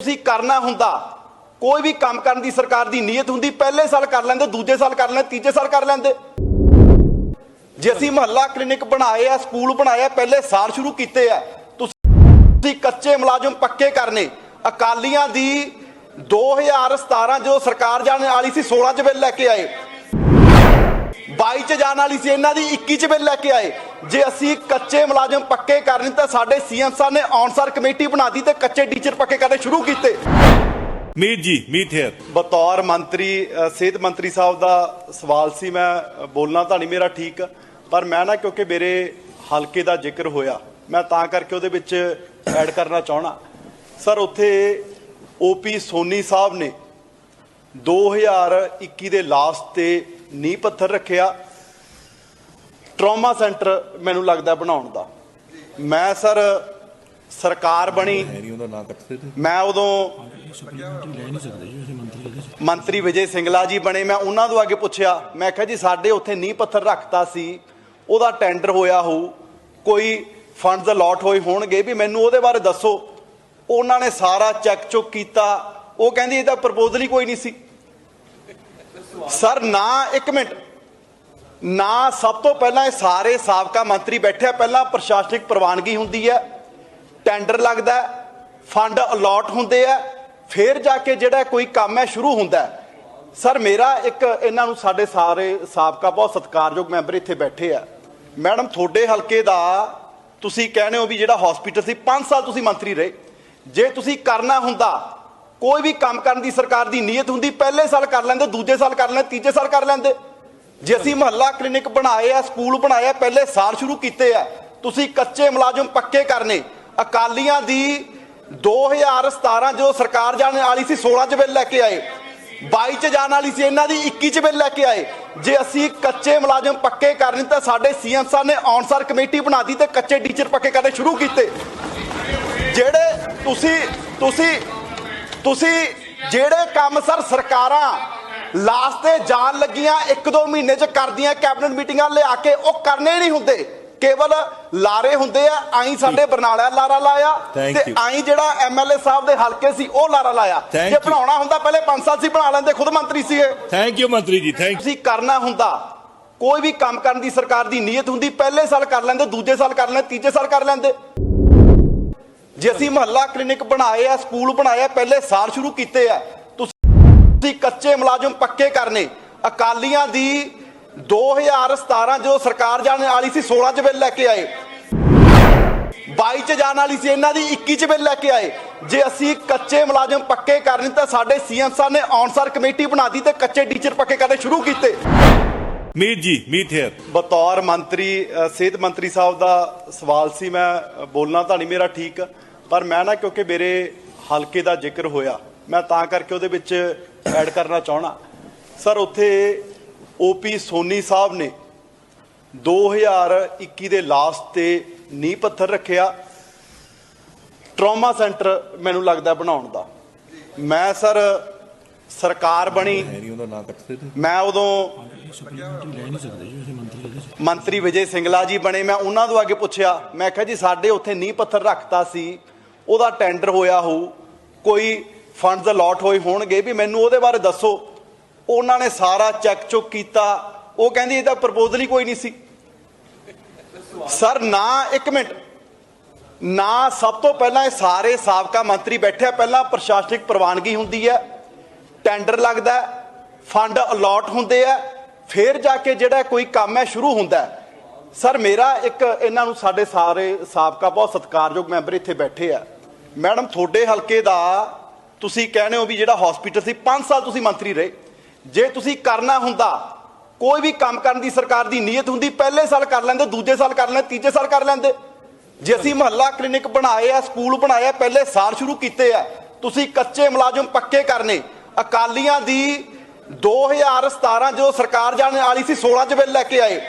ਤੁਸੀਂ ਕਰਨਾ ਹੁੰਦਾ, ਕੋਈ ਵੀ ਕੰਮ ਕਰਨ ਦੀ ਸਰਕਾਰ ਦੀ ਨੀਅਤ ਹੁੰਦੀ, ਪਹਿਲੇ ਸਾਲ ਕਰ ਲੈਂਦੇ, ਦੂਜੇ ਸਾਲ ਕਰ ਲੈਂਦੇ, ਤੀਜੇ ਸਾਲ ਕਰ ਲੈਂਦੇ। ਜੇ ਅਸੀਂ ਮਹੱਲਾ ਕਲੀਨਿਕ ਬਣਾਏ ਆ, ਸਕੂਲ ਬਣਾਏ ਆ, ਪਹਿਲੇ ਸਾਲ ਸ਼ੁਰੂ ਕੀਤੇ ਆ, ਤੁਸੀਂ ਕੱਚੇ ਮੁਲਾਜ਼ਮ ਪੱਕੇ ਕਰਨੇ। ਅਕਾਲੀਆਂ ਦੀ 2017 ਜਦੋਂ ਸਰਕਾਰ ਜਾਣ ਵਾਲੀ ਸੀ 16 ਚ ਬਿੱਲ ਲੈ ਕੇ ਆਏ। 22 ਚ ਜਾਣ ਵਾਲੀ ਸੀ ਇਹਨਾਂ ਦੀ 21 ਚ ਬਿੱਲ ਲੈ ਕੇ ਆਏ। ਜੇ ਅਸੀਂ ਕੱਚੇ ਮੁਲਾਜ਼ਮ ਪੱਕੇ ਕਰਨੇ ਤਾਂ ਸਾਡੇ ਸੀਐਮ ਸਾਹਿਬ ਨੇ ਔਨਸਰ ਕਮੇਟੀ ਬਣਾ ਦਿੱਤੀ ਤੇ ਕੱਚੇ ਟੀਚਰ ਪੱਕੇ ਕਰਨੇ ਸ਼ੁਰੂ ਕੀਤੇ। ਮੀਤ ਜੀ ਮੀਤ ਹੇਅਰ। ਬਤੌਰ ਮੰਤਰੀ ਅ, ਸਿਹਤ ਮੰਤਰੀ ਸਾਹਿਬ ਦਾ ਸਵਾਲ ਸੀ ਮੈਂ ਬੋਲਣਾ ਤਾਂ ਨਹੀਂ ਮੇਰਾ ਠੀਕ ਪਰ ਮੈਂ ਨਾ ਕਿਉਂਕਿ ਮੇਰੇ ਹਲਕੇ ਦਾ ਜ਼ਿਕਰ ਹੋਇਆ ਮੈਂ ਤਾਂ ਕਰਕੇ ਉਹਦੇ ਵਿੱਚ ਐਡ ਕਰਨਾ ਚਾਹਣਾ ਸਰ ਉੱਥੇ ਓਪੀ ਸੋਨੀ ਸਾਹਿਬ ਨੇ 2021 ਦੇ ਲਾਸਟ ਤੇ ਨੀਂਹ ਪੱਥਰ ਰੱਖਿਆ। ਟਰਾਮਾ ਸੈਂਟਰ ਮੈਨੂੰ ਲੱਗਦਾ ਬਣਾਉਣ ਦਾ। ਮੈਂ ਸਰ ਸਰਕਾਰ ਬਣੀ। ਮੈਂ ਉਦੋਂ ਮੰਤਰੀ ਵਿਜੇ ਸਿੰਗਲਾ ਜੀ ਬਣੇ। ਮੈਂ ਉਹਨਾਂ ਤੋਂ ਅੱਗੇ ਪੁੱਛਿਆ। ਮੈਂ ਕਿਹਾ ਜੀ, ਸਾਡੇ ਉੱਥੇ ਨੀਂਹ ਪੱਥਰ ਰੱਖਤਾ ਸੀ। ਉਹਦਾ ਟੈਂਡਰ ਹੋਇਆ ਹੋਊ। ਕੋਈ ਫੰਡਸ ਅਲਾਟ ਹੋਏ ਹੋਣਗੇ ਵੀ ਮੈਨੂੰ ਉਹਦੇ ਬਾਰੇ ਦੱਸੋ। ਉਹਨਾਂ ਨੇ ਸਾਰਾ ਚੈੱਕ ਚੁੱਕ ਕੀਤਾ। ਉਹ ਕਹਿੰਦੀ, ਇਹਦਾ ਪ੍ਰਪੋਜ਼ਲ ਹੀ ਕੋਈ ਨਹੀਂ ਸੀ। ਸਰ, ਨਾ, ਇੱਕ ਮਿੰਟ। ਨਾ, ਸਭ ਤੋਂ ਪਹਿਲਾਂ ਇਹ ਸਾਰੇ ਸਾਬਕਾ ਮੰਤਰੀ ਬੈਠੇ ਪਹਿਲਾਂ ਪ੍ਰਸ਼ਾਸਨਿਕ ਪ੍ਰਵਾਨਗੀ ਹੁੰਦੀ ਹੈ ਟੈਂਡਰ ਲੱਗਦਾ ਫੰਡ ਅਲਾਟ ਹੁੰਦੇ ਆ। ਫਿਰ ਜਾ ਕੇ ਜਿਹੜਾ ਕੋਈ ਕੰਮ ਹੈ, ਸ਼ੁਰੂ ਹੁੰਦਾ ਸਰ, ਮੇਰਾ ਇੱਕ, ਇਹਨਾਂ ਨੂੰ ਸਾਡੇ ਸਾਰੇ ਸਾਬਕਾ ਬਹੁਤ ਸਤਿਕਾਰਯੋਗ ਮੈਂਬਰ ਇੱਥੇ ਬੈਠੇ ਆ। ਮੈਡਮ, ਤੁਹਾਡੇ ਹਲਕੇ ਦਾ ਤੁਸੀਂ ਕਹਿੰਦੇ ਹੋ ਵੀ ਜਿਹੜਾ ਹਸਪੀਟਲ ਸੀ 5 ਸਾਲ ਤੁਸੀਂ ਮੰਤਰੀ ਰਹੇ। ਜੇ ਤੁਸੀਂ ਕਰਨਾ ਹੁੰਦਾ ਕੋਈ ਵੀ ਕੰਮ ਕਰਨ ਦੀ ਸਰਕਾਰ ਦੀ ਨੀਅਤ ਹੁੰਦੀ, ਪਹਿਲੇ ਸਾਲ ਕਰ ਲੈਂਦੇ, ਦੂਜੇ ਸਾਲ ਕਰ ਲੈਂਦੇ, ਤੀਜੇ ਸਾਲ ਕਰ ਲੈਂਦੇ। ਜੇ ਅਸੀਂ ਮਹੱਲਾ ਕਲੀਨਿਕ ਬਣਾਏ ਆ, ਸਕੂਲ ਬਣਾਏ ਆ, ਪਹਿਲੇ ਸਾਲ ਸ਼ੁਰੂ ਕੀਤੇ ਆ, ਤੁਸੀਂ ਕੱਚੇ ਮੁਲਾਜ਼ਮ ਪੱਕੇ ਕਰਨੇ। ਅਕਾਲੀਆਂ ਦੀ 2017 ਜਦੋਂ ਸਰਕਾਰ ਜਾਣ ਵਾਲੀ ਸੀ 16 ਚ ਬਿੱਲ ਲੈ ਕੇ ਆਏ। 22 ਚ ਜਾਣ ਵਾਲੀ ਸੀ, ਇਹਨਾਂ ਦੀ 21 ਚ ਬਿੱਲ ਲੈ ਕੇ ਆਏ। ਜੇ ਅਸੀਂ ਕੱਚੇ ਮੁਲਾਜ਼ਮ ਪੱਕੇ ਕਰਨੇ, ਤਾਂ ਸਾਡੇ ਸੀਐਮ ਸਾਹਿਬ ਨੇ ਔਨਸਰ ਕਮੇਟੀ ਬਣਾ ਦਿੱਤੀ ਤੇ ਕੱਚੇ ਟੀਚਰ ਪੱਕੇ ਕਰਨੇ ਸ਼ੁਰੂ ਕੀਤੇ। ਜਿਹੜੇ ਤੁਸੀਂ ਤੁਸੀਂ ਤੁਸੀਂ ਜਿਹੜੇ ਕੰਮ ਸਰ ਸਰਕਾਰਾਂ ਲਾਸਟ ਤੇ ਜਾਣ ਲੱਗੀਆਂ ਇੱਕ ਦੋ ਮਹੀਨੇ ਚ ਕਰਦੀਆਂ ਕੈਬਨਿਟ ਮੀਟਿੰਗਾਂ ਲਿਆ ਕੇ ਉਹ ਕਰਨੇ ਨਹੀਂ ਹੁੰਦੇ। ਕੇਵਲ ਲਾਰੇ ਹੁੰਦੇ ਆ ਆਈ ਸਾਡੇ ਬਰਨਾਲਾ ਲਾਰਾ ਲਾਇਆ ਤੇ. ਆਈ ਜਿਹੜਾ ਐਮਐਲਏ ਸਾਹਿਬ ਦੇ ਹਲਕੇ ਸੀ ਉਹ ਲਾਰਾ ਲਾਇਆ। ਜੇ. ਬਣਾਉਣਾ ਹੁੰਦਾ ਪਹਿਲੇ 5 ਸਾਲ ਸੀ ਬਣਾ ਲੈਂਦੇ ਖੁਦ ਮੰਤਰੀ ਸੀਗੇ ਥੈਂਕ ਯੂ ਮੰਤਰੀ ਜੀ ਥੈਂਕ ਤੁਸੀਂ ਕਰਨਾ ਹੁੰਦਾ ਕੋਈ ਵੀ ਕੰਮ ਕਰਨ ਦੀ ਸਰਕਾਰ ਦੀ ਨੀਅਤ ਹੁੰਦੀ ਪਹਿਲੇ ਸਾਲ ਕਰ ਲੈਂਦੇ ਦੂਜੇ ਸਾਲ ਕਰ ਲੈਂਦੇ ਤੀਜੇ ਸਾਲ ਕਰ ਲੈਂਦੇ। ਜੇ ਅਸੀਂ ਮਹੱਲਾ ਕਲੀਨਿਕ ਬਣਾਏ ਆ ਸਕੂਲ ਬਣਾਏ ਆ ਪਹਿਲੇ ਸਾਲ ਸ਼ੁਰੂ ਕੀਤੇ ਆ ਤੁਸੀਂ ਕੱਚੇ ਮੁਲਾਜ਼ਮ ਪੱਕੇ ਕਰਨੇ। ਅਕਾਲੀਆਂ ਦੀ 2017 ਜਦੋਂ ਸਰਕਾਰ ਜਾਣ ਵਾਲੀ ਸੀ 16 ਚ ਬਿੱਲ ਲੈ ਕੇ ਆਏ। 22 ਚ ਜਾਣ ਵਾਲੀ ਸੀ ਇਹਨਾਂ ਦੀ 21 ਚ ਬਿੱਲ ਲੈ ਕੇ ਆਏ। ਜੇ ਅਸੀਂ ਕੱਚੇ ਮੁਲਾਜ਼ਮ ਪੱਕੇ ਕਰਨੇ ਤਾਂ ਸਾਡੇ ਸੀਐਮ ਸਾਹਿਬ ਨੇ ਔਨਸਰ ਕਮੇਟੀ ਬਣਾ ਦਿੱਤੀ ਤੇ ਕੱਚੇ ਟੀਚਰ ਪੱਕੇ ਕਰਨੇ ਸ਼ੁਰੂ ਕੀਤੇ। ਮੀਤ ਜੀ ਮੀਤ ਹੇਅਰ। ਬਤੌਰ ਮੰਤਰੀ ਸਿਹਤ ਮੰਤਰੀ ਸਾਹਿਬ ਦਾ ਸਵਾਲ ਸੀ ਮੈਂ ਬੋਲਣਾ ਤਾਂ ਨਹੀਂ ਮੇਰਾ ਠੀਕ। ਪਰ ਮੈਂ ਨਾ ਕਿਉਂਕਿ ਮੇਰੇ ਹਲਕੇ ਦਾ ਜ਼ਿਕਰ ਹੋਇਆ, ਮੈਂ ਤਾਂ ਕਰਕੇ ਉਹਦੇ ਵਿੱਚ ਐਡ ਕਰਨਾ ਚਾਹਣਾ ਸਰ, ਉੱਥੇ ਓਪੀ ਸੋਨੀ ਸਾਹਿਬ ਨੇ 2021 ਦੇ ਲਾਸਟ ਤੇ ਨੀਂਹ ਪੱਥਰ ਰੱਖਿਆ। ਟਰਾਮਾ ਸੈਂਟਰ ਮੈਨੂੰ ਲੱਗਦਾ ਬਣਾਉਣ ਦਾ। ਮੈਂ ਸਰ ਸਰਕਾਰ ਬਣੀ। ਮੈਂ ਉਦੋਂ ਮੰਤਰੀ ਵਿਜੇ ਸਿੰਗਲਾ ਜੀ ਬਣੇ। ਮੈਂ ਉਹਨਾਂ ਤੋਂ ਅੱਗੇ ਪੁੱਛਿਆ। ਮੈਂ ਕਿਹਾ ਜੀ, ਸਾਡੇ ਉੱਥੇ ਨੀਂਹ ਪੱਥਰ ਰੱਖਤਾ ਸੀ। ਉਹਦਾ ਟੈਂਡਰ ਹੋਇਆ ਹੋਊ, ਕੋਈ ਫੰਡਸ ਅਲਾਟ ਹੋਏ ਹੋਣਗੇ, ਵੀ ਮੈਨੂੰ ਉਹਦੇ ਬਾਰੇ ਦੱਸੋ। ਉਹਨਾਂ ਨੇ ਸਾਰਾ ਚੈੱਕ ਚੁੱਕ ਕੀਤਾ। ਉਹ ਕਹਿੰਦੀ ਇਹਦਾ ਪ੍ਰਪੋਜ਼ਲ ਹੀ ਕੋਈ ਨਹੀਂ ਸੀ। ਸਰ, ਨਾ, ਇੱਕ ਮਿੰਟ। ਨਾ, ਸਭ ਤੋਂ ਪਹਿਲਾਂ ਇਹ ਸਾਰੇ ਸਾਬਕਾ ਮੰਤਰੀ ਬੈਠੇ ਆ। ਪਹਿਲਾਂ ਪ੍ਰਸ਼ਾਸਨਿਕ ਪ੍ਰਵਾਨਗੀ ਹੁੰਦੀ ਹੈ ਟੈਂਡਰ ਲੱਗਦਾ ਫੰਡ ਅਲਾਟ ਹੁੰਦੇ ਆ। ਫਿਰ ਜਾ ਕੇ ਜਿਹੜਾ ਕੋਈ ਕੰਮ ਹੈ, ਸ਼ੁਰੂ ਹੁੰਦਾ ਸਰ, ਮੇਰਾ ਇੱਕ, ਇਹਨਾਂ ਨੂੰ ਸਾਡੇ ਸਾਰੇ ਸਾਬਕਾ ਬਹੁਤ ਸਤਿਕਾਰਯੋਗ ਮੈਂਬਰ ਇੱਥੇ ਬੈਠੇ ਆ। ਮੈਡਮ, ਤੁਹਾਡੇ ਹਲਕੇ ਦਾ ਤੁਸੀਂ ਕਹਿੰਦੇ ਹੋ ਵੀ ਜਿਹੜਾ ਹਸਪੀਟਲ ਸੀ 5 ਸਾਲ ਤੁਸੀਂ ਮੰਤਰੀ ਰਹੇ। ਜੇ ਤੁਸੀਂ ਕਰਨਾ ਹੁੰਦਾ, ਕੋਈ ਵੀ ਕੰਮ ਕਰਨ ਦੀ ਸਰਕਾਰ ਦੀ ਨੀਅਤ ਹੁੰਦੀ, ਪਹਿਲੇ ਸਾਲ ਕਰ ਲੈਂਦੇ, ਦੂਜੇ ਸਾਲ ਕਰ ਲੈਂਦੇ, ਤੀਜੇ ਸਾਲ ਕਰ ਲੈਂਦੇ। ਜੇ ਅਸੀਂ ਮਹੱਲਾ ਕਲੀਨਿਕ ਬਣਾਏ ਆ, ਸਕੂਲ ਬਣਾਏ ਆ, ਪਹਿਲੇ ਸਾਲ ਸ਼ੁਰੂ ਕੀਤੇ ਆ, ਤੁਸੀਂ ਕੱਚੇ ਮੁਲਾਜ਼ਮ ਪੱਕੇ ਕਰਨੇ। ਅਕਾਲੀਆਂ ਦੀ 2017 ਜਦੋਂ ਸਰਕਾਰ ਜਾਣ ਵਾਲੀ ਸੀ 16 ਚ ਬਿੱਲ ਲੈ ਕੇ ਆਏ।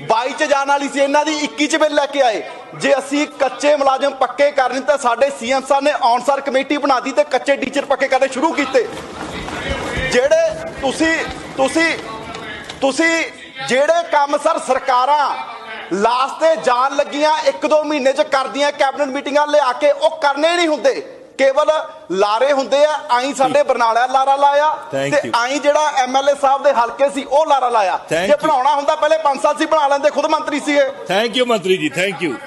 22 ਚ ਜਾਣ ਵਾਲੀ ਸੀ, ਇਹਨਾਂ ਦੀ 21 ਚ ਬਿੱਲ ਲੈ ਕੇ ਆਏ। ਜੇ ਅਸੀਂ ਕੱਚੇ ਮੁਲਾਜ਼ਮ ਪੱਕੇ ਕਰਨੇ ਤਾਂ ਸਾਡੇ ਸੀਐਮ ਸਾਹਿਬ ਨੇ ਔਨਸਰ ਕਮੇਟੀ ਬਣਾ ਦਿੱਤੀ ਤੇ ਕੱਚੇ ਟੀਚਰ ਪੱਕੇ ਕਰਨੇ ਸ਼ੁਰੂ ਕੀਤੇ। ਜਿਹੜੇ ਤੁਸੀਂ ਤੁਸੀਂ ਤੁਸੀਂ ਜਿਹੜੇ ਕੰਮ ਸਰ ਸਰਕਾਰਾਂ ਲਾਸਟ ਤੇ ਜਾਣ ਲੱਗੀਆਂ, ਇੱਕ ਦੋ ਮਹੀਨੇ ਚ ਕਰਦੀਆਂ, ਕੈਬਨਿਟ ਮੀਟਿੰਗਾਂ ਲਿਆ ਕੇ ਉਹ ਕਰਨੇ ਨਹੀਂ ਹੁੰਦੇ। ਕੇਵਲ ਲਾਰੇ ਹੁੰਦੇ ਆ ਆਈ ਸਾਡੇ ਬਰਨਾਲਾ ਲਾਰਾ ਲਾਇਆ ਤੇ. ਆਈ ਜਿਹੜਾ ਐਮਐਲਏ ਸਾਹਿਬ ਦੇ ਹਲਕੇ ਸੀ ਉਹ ਲਾਰਾ ਲਾਇਆ ਜੇ. ਬਣਾਉਣਾ ਹੁੰਦਾ ਪਹਿਲੇ 5 ਸਾਲ ਸੀ ਬਣਾ ਲੈਂਦੇ ਖੁਦ ਮੰਤਰੀ ਸੀਗੇ ਥੈਂਕ ਯੂ ਮੰਤਰੀ ਜੀ ਥੈਂਕ ਯੂ